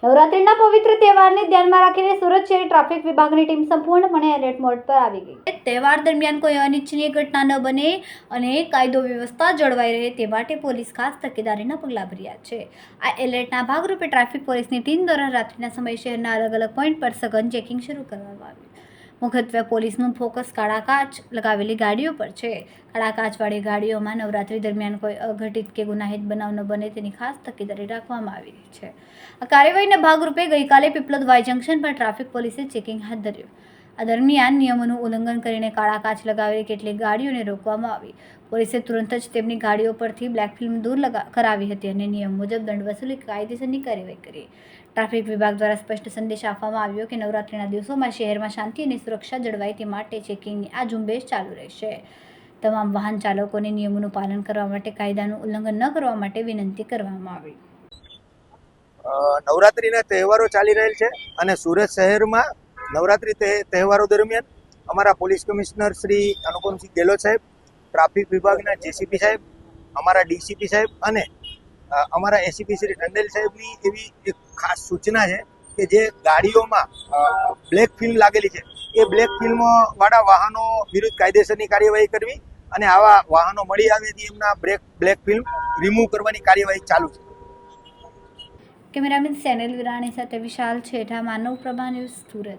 નવરાત્રિના પવિત્ર તહેવારને ધ્યાનમાં રાખીને સુરત શહેર ટ્રાફિક વિભાગની ટીમ સંપૂર્ણપણે એલર્ટ મોડ પર આવી ગઈ. તહેવાર દરમિયાન કોઈ અનિચ્છનીય ઘટના ન બને અને કાયદો વ્યવસ્થા જળવાઈ રહે તે માટે પોલીસ ખાસ તકેદારીના પગલાં ભર્યા છે. આ એલર્ટના ભાગરૂપે ટ્રાફિક પોલીસની ટીમ દ્વારા રાત્રિના સમયે શહેરના અલગ અલગ પોઈન્ટ પર સઘન ચેકિંગ શરૂ કરવામાં આવ્યું. મુખ્યત્વે પોલીસનું ફોકસ કાળા કાચ લગાવેલી ગાડીઓ પર છે. કાળા કાચવાળી ગાડીઓમાં નવરાત્રી દરમિયાન કોઈ અઘટિત કે ગુનાહિત બનાવ ન બને તેની ખાસ તકેદારી રાખવામાં આવી છે. આ કાર્યવાહીના ભાગરૂપે ગઈકાલે પીપલોદ વાય જંકશન પર ટ્રાફિક પોલીસે ચેકિંગ હાથ ધર્યું. આ દરમિયાન નિયમોનું ઉલ્લંઘન કરીને કાળા કાચ લગાવેલી કેટલીક ગાડીઓને રોકવામાં આવી. પોલીસે તુરંત જ તેમની ગાડીઓ પરથી બ્લેક ફિલ્મ દૂર કરાવી હતી અને નિયમ મુજબ દંડ વસૂલી કાયદેસરની કાર્યવાહી કરી. ટ્રાફિક વિભાગ દ્વારા સ્પષ્ટ સંદેશ આપવામાં આવ્યો કે નવરાત્રિના દિવસોમાં શહેરમાં શાંતિ અને સુરક્ષા જળવાય તે માટે ચેકિંગની આ ઝુંબેશ ચાલુ રહેશે. તમામ વાહન ચાલકોને નિયમોનું પાલન કરવા માટે કાયદાનું ઉલ્લંઘન ન કરવા માટે વિનંતી કરવામાં આવી. નવરાત્રિના તહેવારો ચાલી રહેલ છે અને સુરત શહેરમાં નવરાત્રિ તહે- તહેવારો દરમિયાન અમારા પોલીસ કમિશનર શ્રી અનુપમસિંહ ગેહલોત સાહેબ, ટ્રાફિક વિભાગના જેસીપી સાહેબ, અમારા ડીસીપી સાહેબ અને અમારા એસીપી શ્રી ટંડેલ સાહેબની એવી એક ખાસ સૂચના છે કે જે ગાડીઓમાં બ્લેક ફિલ્મ લાગેલી છે. એ બ્લેક ફિલ્મ વાળા વાહનો વિરુદ્ધ કાયદેસરની કાર્યવાહી કરવી અને આવા વાહનો મળી આવે તે એમના બ્રેક, બ્લેક ફિલ્મ રિમૂવ કરવાની કાર્યવાહી ચાલુ છે. કેમેરામેન સેનલ વિરાણી સાથે વિશાલ છેઠા, માનવ પ્રભા ન્યૂઝ સુરત.